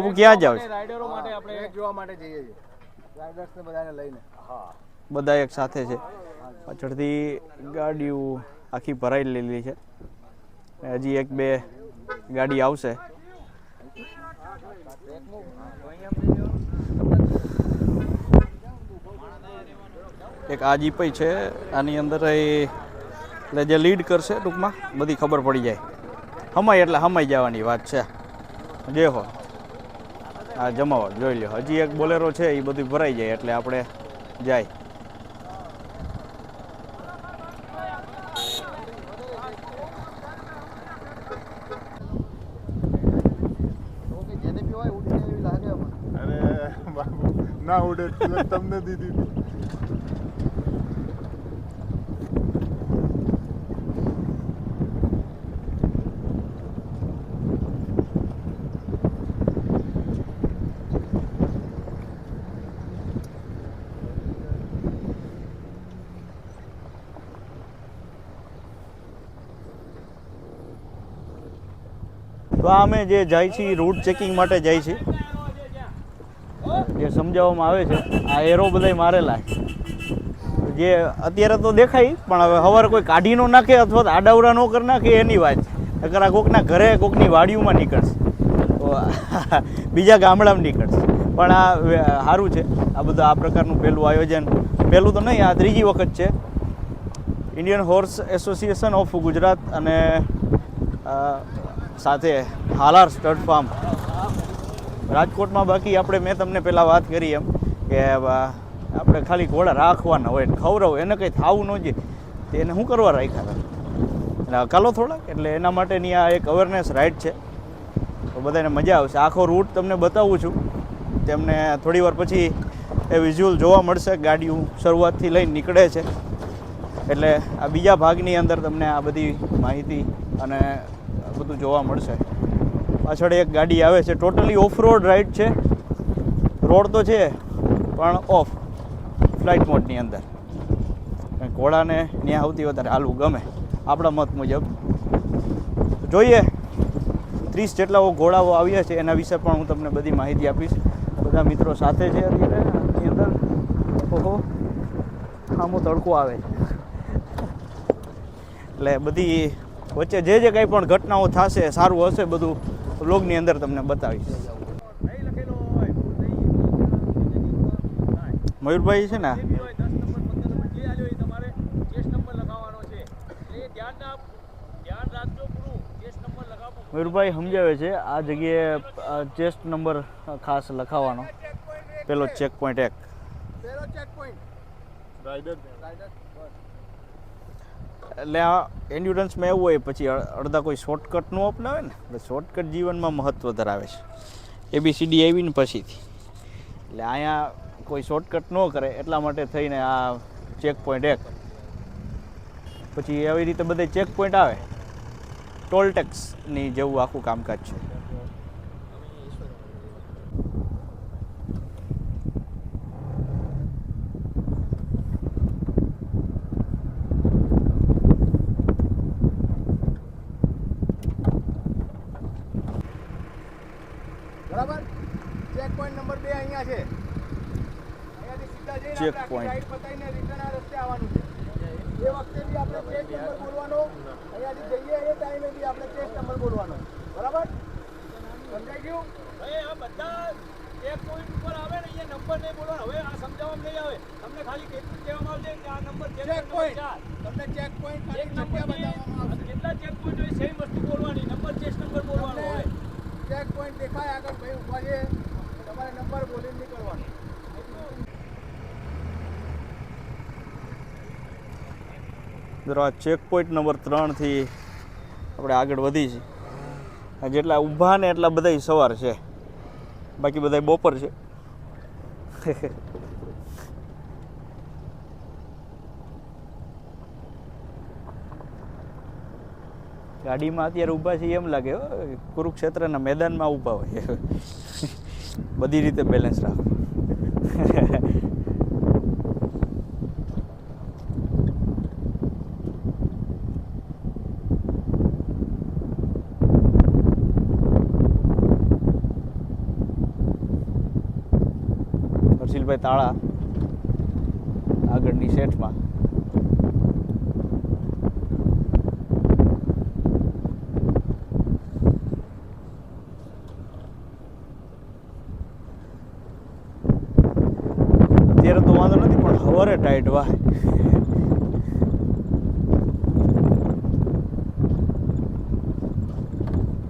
બાપુ ક્યાં જાવ છો? રાઇડરો માટે આપણે એક જોવા માટે જઈએ છીએ. રાઇડર્સ ને બધાને લઈને. હા. બધા એક સાથે છે. પાછળથી ગાડીઓ આખી ભરાઈ લેલી છે. હજી એક બે ગાડી આવશે. એક આ જીપઈ છે. આની અંદર એ એટલે જે લીડ કરશે ટૂંકમાં બધી ખબર પડી જાય. હમાય એટલે હમાઈ જવાની વાત છે. જે હો. હા જમાવટ જોઈ લો હજી એક બોલેરો છે એ બધું ભરાઈ જાય એટલે આપણે જાય. ના ઉડે તમને દીધી. તો આ અમે જે જાય છીએ રૂટ ચેકિંગ માટે જાય છીએ જે સમજાવવામાં આવે છે, આ એરો બધાય મારેલા છે. જે અત્યારે તો દેખાય, પણ હવે સવારે કોઈ કાઢી નો નાખે અથવા આડાવડા ન કરી નાખે, એની વાત અગર આ કોકના ઘરે, કોકની વાડીઓમાં નીકળશે. બીજા ગામડામાં નીકળશે. પણ આ સારું છે. આ બધું આ પ્રકારનું પહેલું આયોજન. પહેલું તો નહીં, આ ત્રીજી વખત છે. Indian horse association of Gujarat અને સાથે હાલાર સ્ટડ ફાર્મ. રાજકોટમાં બાકી આપણે, મેં તમને પહેલાં વાત કરી એમ કે આપણે ખાલી ઘોડા રાખવાના હોય ને એને કંઈ થવું ન જોઈએ. તે એને શું કરવા રાખ્યા હતા? હકાલો થોડાક, એટલે એના માટેની આ એક અવેરનેસ રાઇડ છે. તો બધાને મજા આવશે. આખો રૂટ તમને બતાવું છું. તેમને થોડી વાર પછી એ વિઝ્યુઅલ જોવા મળશે. ગાડીઓ શરૂઆતથી લઈને નીકળે છે. એટલે આ બીજા ભાગની અંદર તમને આ બધી માહિતી અને બધું જોવા મળશે. પાછળ એક ગાડી આવે છે. ટોટલી ઓફ રોડ રાઈડ છે. રોડ તો છે, પણ ઓફ ફ્લાઇટ મોડની અંદર. ઘોડાને ત્યાં આવતી વધારે હાલવું ગમે. આપણા મત મુજબ. જોઈએ. ત્રીસ જેટલા ઘોડાઓ આવ્યા છે, એના વિશે પણ હું તમને બધી માહિતી આપીશ. બધા મિત્રો સાથે છે અત્યારે. એની અંદર. ઓહો. આમો તડકો આવે છે. એટલે બધી વચ્ચે જે જે કંઈ પણ ઘટનાઓ થશે સારું હશે બધું બ્લોગની અંદર તમને બતાવીશ. મયુરભાઈ છે ને? મયુરભાઈ સમજાવે છે આ જગ્યાએ ચેસ્ટ નંબર ખાસ લખાવવાનો પેલો ચેક પોઈન્ટ એક. પેલો ચેક પોઈન્ટ રાઇડર રાઇડર એટલે આ એન્ડ્યુરન્સમાં એવું હોય, પછી અડધા કોઈ શોર્ટકટનું અપનાવે ને, એટલે શોર્ટકટ જીવનમાં મહત્ત્વ ધરાવે છે. એબીસીડી આવીને પછીથી. એટલે અહીંયા કોઈ શોર્ટકટ ન કરે, એટલા માટે થઈને આ ચેક પોઈન્ટ એક. પછી આવી રીતે બધે ચેક પોઈન્ટ આવે. ટોલ ટેક્સની જેવું આખું કામકાજ છે બરાબર ચેક પોઈન્ટ નંબર બે અહીંયા છે અહીંયાથી સીધા જઈને Check આપણે આખી point. રાઈડ પતાવીને રિટર્ન આ રસ્તે આવવાનું છે એ વખતે બી આપણે ચેક નંબર બોલવાનો અહીંયાથી જઈએ એ ટાઈમે બી આપણે ચેક નંબર બોલવાનો. બરાબર? સમજાઈ ગયું? ભાઈ આ બધા એક પોઈન્ટ ઉપર આવે ને એ નંબર નહીં બોલવાનો હવે આ સમજાવવામાં નહીં આવે. તમને ખાલી કેટલું કહેવામાં આવશે કે આ નંબર ચેક પોઈન્ટ તમને ચેક પોઈન્ટ એક ખાલી નંબર બતાવવામાં આવશે. કેટલા ચેક પોઈન્ટ હોય સેમ વસ્તુ બોલવાની. નંબર ચેસ નંબર બોલવાનો હોય. ચેક પોઈન્ટ દેખાય આગળ. ભાઈ ઊભા છે તમારે નંબર બોલીને નીકળવાનો આ ચેક પોઈન્ટ નંબર ત્રણથી આપણે આગળ વધી છીએ જેટલા ઊભા ને એટલા બધા સવાર છે. બાકી બધા બપોર છે. ગાડીમાં અત્યારે ઊભા છે એમ લાગે કુરુક્ષેત્રના મેદાનમાં ઊભા હોય. બધી રીતે બેલેન્સ રાખો. સુશીલભાઈ તાળા આગળની શેઠમાં અત્યારે તો વાંધો નથી, પણ હવારે ટાઈટ વાય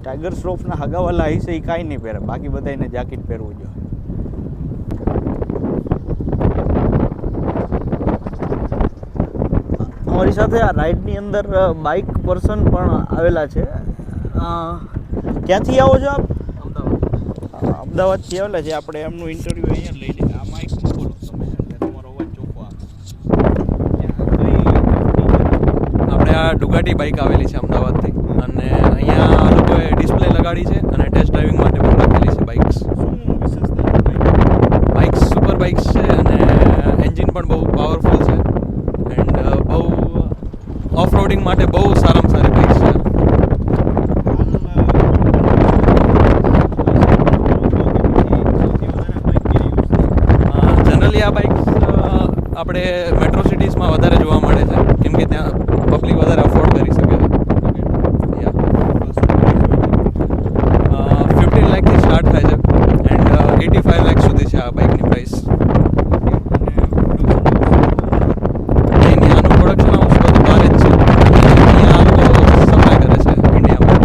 ટાઈગર શ્રોફના હગાવાલા હશે એ કાંઈ નહીં પહેરે, બાકી બધાને જાકીટ પહેરવું જોઈએ. અમારી સાથે આ રાઈડની અંદર બાઇક પર્સન પણ આવેલા છે. ક્યાંથી આવો છો આપ? અમદાવાદથી આવેલા છે. આપણે એમનું ઇન્ટરવ્યૂ અહીંયા લઈ લઈએ. આ માઇક બોલો તમારો અવાજ ચોખ્ખો આપણે આ ડુગાટી બાઇક આવેલી છે અમદાવાદથી. અને અહીંયા લોકોએ ડિસ્પ્લે લગાડી છે અને ટેસ્ટ ડ્રાઇવિંગ માટે પણ રાખેલી છે બાઇક્સ શું વિશેષતા બાઇક બાઇક્સ સુપર બાઇક્સ છે અને એન્જિન પણ બહુ પાવરફુલ છે એન્ડ બહુ ઓફ માટે બહુ સારામાં સારી બાઇક છે. જનરલી આ બાઇક આપણે મેટ્રો સિટીઝમાં વધારે જોવા મળે છે. કેમ કે ત્યાં પબ્લિક વધારે અફોર્ડ કરી શકે ફિફ્ટીન લેખથી સ્ટાર્ટ થાય છે. એન્ડ એટી ફાઇવ લેખ સુધી છે આ બાઇકની પ્રાઇસ એની આનું પ્રોડક્શન હાઉસ બધું બહાર જ છે અહીંયા આ લોકો સપ્લાય કરે છે ઇન્ડિયામાં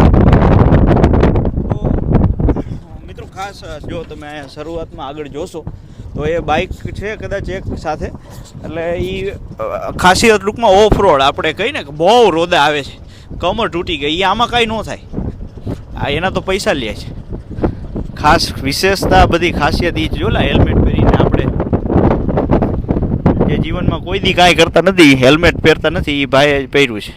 મિત્રો ખાસ જો તમે શરૂઆતમાં આગળ જોશો, તો એ બાઇક છે કદાચ એક સાથે. એટલે એ ખાસિયત ટૂંકમાં ઓફ રોડ આપણે કહીએ ને કે બહુ રોદા આવે છે. કમર તૂટી ગઈ એ આમાં કાંઈ ન થાય. આ એના તો પૈસા લે છે. ખાસ વિશેષતા બધી ખાસિયત એ જ જોલા હેલ્મેટ પહેરીને આપણે. જે જીવનમાં કોઈ દી કાંઈ કરતા નથી હેલ્મેટ પહેરતા નથી એ ભાઈએ પહેર્યું છે.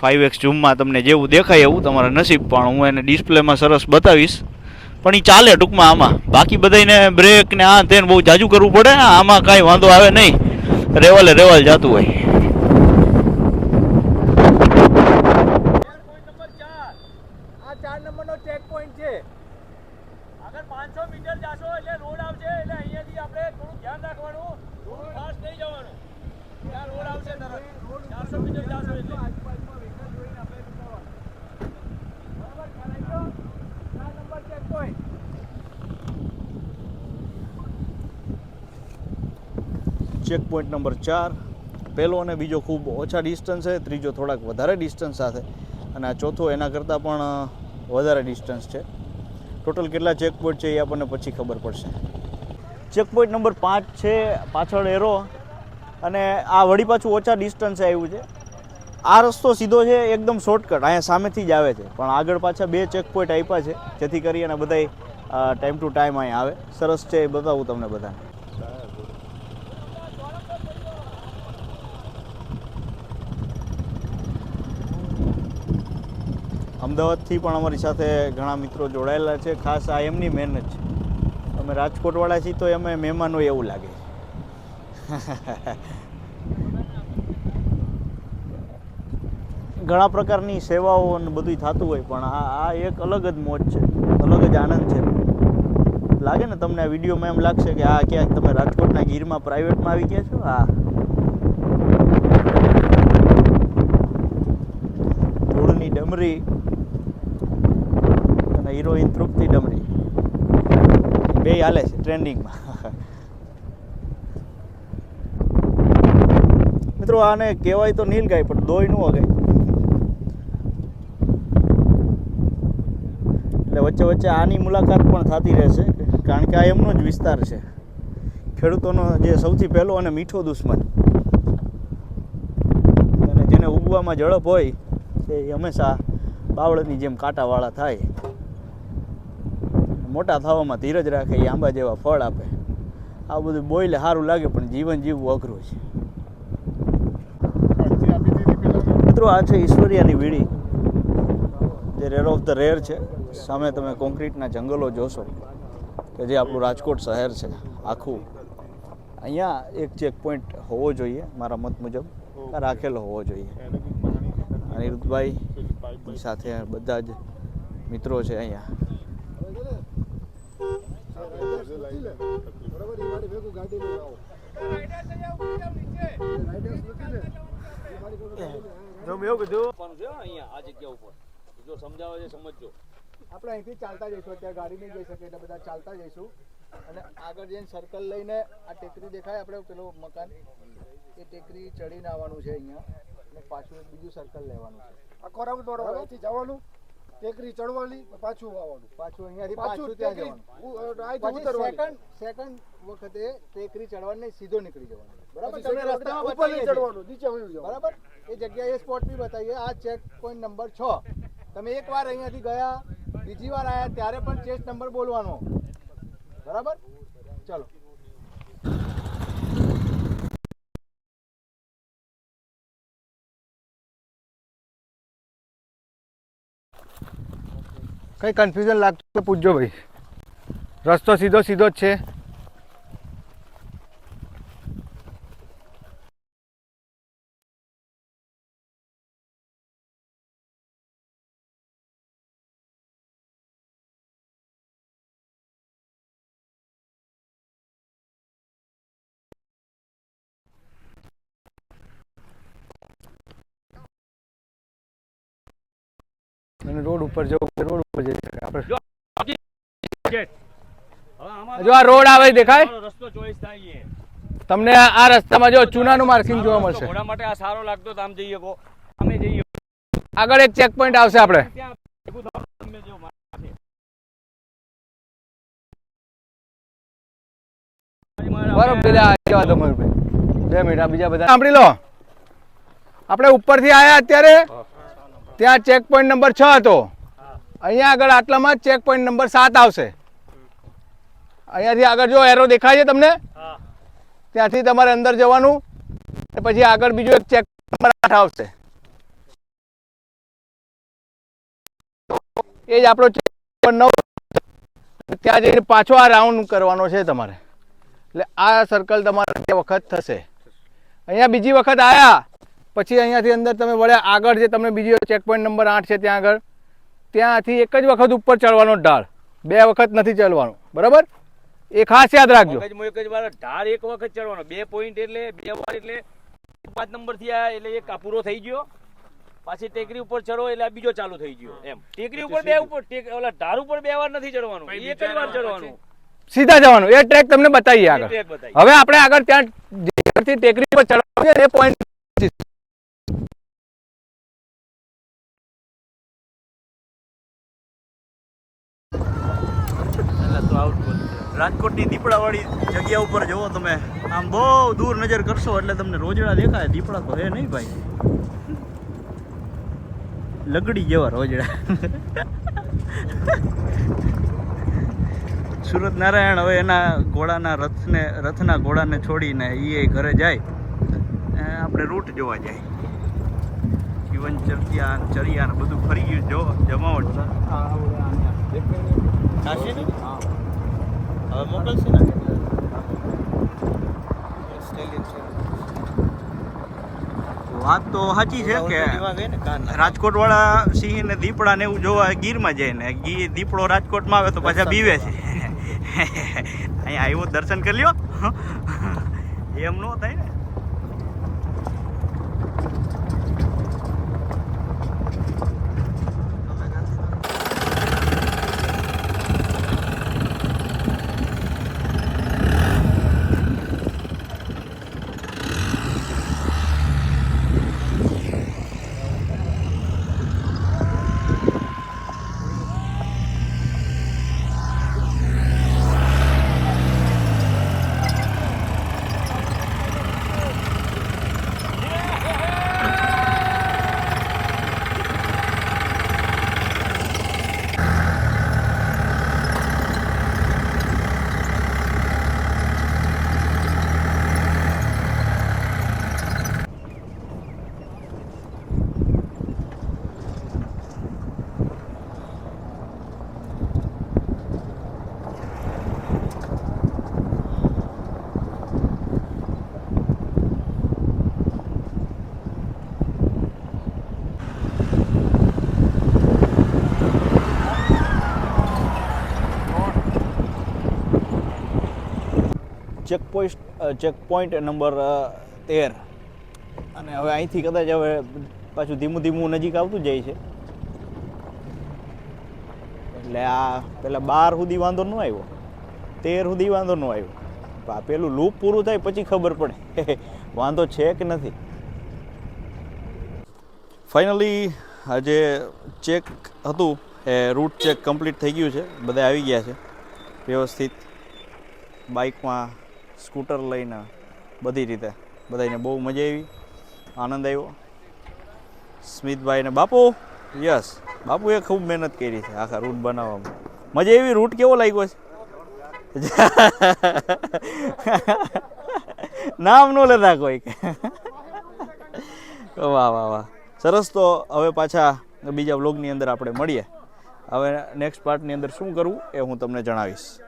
ફાઇવ એક્સ ઝૂમમાં તમને જેવું દેખાય એવું તમારા નસીબ પણ હું એને ડિસ્પ્લેમાં સરસ બતાવીશ. પણ એ ચાલે ટૂંકમાં આમાં. બાકી બધાને બ્રેક ને આ તેને બહુ જાજુ કરવું પડે આમાં કાંઈ વાંધો આવે નહીં. રેવાલે રેવાલ જતું હોય. રોડ આવશે ચારસો મીટર જાશો આજુબાજુમાં vehicle જોઈને આપણે નીકળવાનું. બરાબર ખ્યાલ આવી ગયો? ચાર number check point check point number ચાર. પહેલો અને બીજો ખૂબ ઓછા ડિસ્ટન્સ છે, ત્રીજો થોડાક વધારે ડિસ્ટન્સ સાથે. અને આ ચોથો એના કરતાં પણ વધારે ડિસ્ટન્સ છે. ટોટલ કેટલા ચેક પોઈન્ટ છે એ આપણને પછી ખબર પડશે. ચેક પોઈન્ટ નંબર પાંચ છે, પાછળ એરો. અને આ વળી પાછું ઓછા ડિસ્ટન્સે આવ્યું છે. આ રસ્તો સીધો છે, એકદમ શોર્ટકટ અહીંયા સામેથી જ આવે છે. પણ આગળ પાછા બે ચેક પોઈન્ટ આપ્યા છે, જેથી કરી અને બધાય ટાઈમ ટુ ટાઈમ અહીંયા આવે. સરસ છે એ બતાવું તમને બધાને. અમદાવાદથી પણ અમારી સાથે ઘણા મિત્રો જોડાયેલા છે. ખાસ આ એમની મહેનત છે. અમે રાજકોટવાળા છીએ તો અમે મહેમાનો એવું લાગે ઘણા પ્રકારની સેવાઓ અને બધું થતું હોય, પણ આ આ એક અલગ જ મોજ છે. અલગ જ આનંદ છે. લાગે ને તમને આ વિડીયોમાં એમ લાગશે કે આ ક્યાંક તમે રાજકોટના ગીરમાં પ્રાઇવેટમાં આવી ગયા છો? આ ધૂળની ડમરી હિરોઈન તૃપ્તિ ડમરી બે હાલે છે ટ્રેન્ડિંગમાં. મિત્રો, આને કહેવાય તો નીલગાય પણ દોયનું વગાય એટલે વચ્ચે વચ્ચે આની મુલાકાત પણ થતી રહેશે, કારણ કે આ એમનો જ વિસ્તાર છે. ખેડૂતોનો જે સૌથી પહેલો અને મીઠો દુશ્મન. અને જેને ઉગવામાં ઝડપ હોય તે હંમેશા બાવળની જેમ કાંટાવાળા થાય. મોટા થવામાં ધીરજ રાખે, એ આંબા જેવા ફળ આપે. આ બધું બોઈલે સારું લાગે, પણ જીવન જીવવું અઘરું છે. મિત્રો, આ છે ઈશ્વરિયાની વીડી જે રેર ઓફ ધ રેર છે. સામે તમે કોન્ક્રીટના જંગલો જોશો, કે જે આપણું રાજકોટ શહેર છે, આખું. અહીંયા એક ચેક પોઈન્ટ હોવો જોઈએ, મારા મત મુજબ. રાખેલો હોવો જોઈએ. અનિરુદ્ધભાઈ સાથે બધા જ મિત્રો છે અહીંયા લાગે નથી બરાબર એ મારી ભેગું ગાડી લઈને આવો. છે અહીંયા આ જગ્યા ઉપર. જો સમજાવે છે સમજજો. આપણે અહીંથી ચાલતા જઈશું અત્યારે ગાડી નહીં જઈ શકે એટલે બધા ચાલતા જઈશું. અને આગળ જઈને સર્કલ લઈને આ ટેકરી દેખાય આપણે પેલું મકાન. એ ટેકરી ચડીને આવવાનું છે અહીંયા. અને પાછું બીજું સર્કલ લેવાનું છે. આ ખોરાક દોડવાથી જવાનું ટેકરી ચડવાની પાછું આવવાનું પાછું અહીંયાથી પાછું ત્યાં જવાનું. સેકન્ડ સેકન્ડ વખતે ટેકરી ચડવાની સીધો નીકળી જવાનું. બરાબર? તમે રસ્તામાં ઉપર નહીં ચડવાનું નીચે વયું જવાનું. બરાબર? એ જગ્યાએ સ્પોટ બી બતાવીએ. આ ચેક પોઈન્ટ નંબર છ. તમે એકવાર અહીંયાથી ગયા બીજી વાર આવ્યા ત્યારે પણ ચેસ્ટ નંબર બોલવાનો. બરાબર? ચલો. કઈ કન્ફ્યુઝન લાગતું તો પૂછજો ભાઈ. રસ્તો સીધો સીધો જ છે. અને રોડ ઉપર જવું રોડ જો આ રોડ આવે દેખાય? રસ્તો ચોઈસ થાય તમને આ રસ્તામાં જો ચૂનાનું માર્કિંગ જોવા મળશે. ઘોડા માટે આ સારો લાગતો તો આમ જઈએ કો. અમે જઈએ. આગળ એક ચેક પોઈન્ટ આવશે આપણે. બરોબર પેલા જવા દો મયુરભાઈ બે મિનિટ આ બીજા બધા સાંભળી લો. આપણે ઉપરથી આયા અત્યારે? ત્યાં ચેક પોઈન્ટ નંબર છ હતો. અહીંયા આગળ આટલામાં ચેક પોઈન્ટ નંબર સાત આવશે. અહીંયાથી આગળ જો એરો દેખાય છે તમને? ત્યાંથી તમારે અંદર જવાનું. પછી આગળ બીજો એક ચેક નંબર આઠ આવશે. એ જ આપણો ચેક નંબર નવ. ત્યાં જઈને પાછો આ રાઉન્ડ કરવાનો છે તમારે. એટલે આ સર્કલ તમારે બે વખત થશે. અહીંયા બીજી વખત આયા. પછી અહીંયાથી અંદર તમે વળ્યા. આગળ જે તમને બીજો ચેક પોઈન્ટ નંબર આઠ છે ત્યાં આગળ. ત્યાંથી એક જ વખત ઉપર ચડવાનો ઢાળ. બે વખત નથી ચડવાનો. બરાબર? એ ખાસ યાદ રાખજો. એક જ વાર ઢાળ એક વખત ચડવાનો. બે પોઈન્ટ એટલે બે વાર એટલે પાંચ નંબરથી આ એટલે એક પૂરો થઈ ગયો. પાછી ટેકરી ઉપર ચડો એટલે આ બીજો ચાલુ થઈ ગયો. એમ. ટેકરી ઉપર બે ઉપર ટેક- ઓલા ઢાળ ઉપર બે વાર નથી ચડવાનું. એક જ વાર ચડવાનું. સીધા જવાનું. એ ટ્રેક તમને બતાવીએ આગળ. હવે આપણે આગળ ત્યાં જેથી ટેકરી પર ચડવાનું છે એ પોઈન્ટ રાજકોટની દીપડાવાળી જગ્યા ઉપર જુઓ તમે. આમ બહુ દૂર નજર કરશો એટલે તમને રોજડા દેખાય. દીપડા તો હે નહીં ભાઈ. લગડી જેવા રોજડા. સુરત નારાયણ હવે એના ઘોડાના રથને, રથના ઘોડાને છોડીને એ ઘરે જાય. આપણે રૂટ જોવા જાય. જીવન ચર્ચા ચરિયા બધું ફરી ગયું. જો, જમાવટ. થશે હવે મોકલશે ને? વાત તો સાચી છે કે રાજકોટ વાળા સિંહ ને દીપડા ને એવું જોવા ગીરમાં જાય ને ગીર દીપડો રાજકોટમાં આવે તો પાછા બીવે છે. અહીંયા આવ્યો દર્શન કરી લ્યો. એમ નો થાય ને. Check point check point number તેર. અને હવે અહીંથી કદાચ હવે પાછું ધીમું ધીમું નજીક આવતું જાય છે. એટલે આ પેલા બાર સુધી વાંધો ન આવ્યો. તેર સુધી વાંધો ન આવ્યો. આ પેલું લૂપ પૂરું થાય પછી ખબર પડે. વાંધો છે કે નથી? ફાઇનલી આજે ચેક હતું, એ રૂટ ચેક કમ્પ્લીટ થઈ ગયું છે. બધા આવી ગયા છે. વ્યવસ્થિત. બાઇકમાં સ્કૂટર લઈને બધી રીતે બધાને બહુ મજા આવી, આનંદ આવ્યો. સ્મિતભાઈને, બાપુ, યસ, બાપુએ ખૂબ મહેનત કરી છે આખા રૂટ બનાવવામાં. મજા એવી રૂટ કેવો લાગ્યો છે? નામ ન લેતા કોઈ વાહ વાહ વાહ. સરસ, તો હવે પાછા બીજા વ્લોગની અંદર આપણે મળીએ. હવે નેક્સ્ટ પાર્ટની અંદર શું કરવું એ હું તમને જણાવીશ.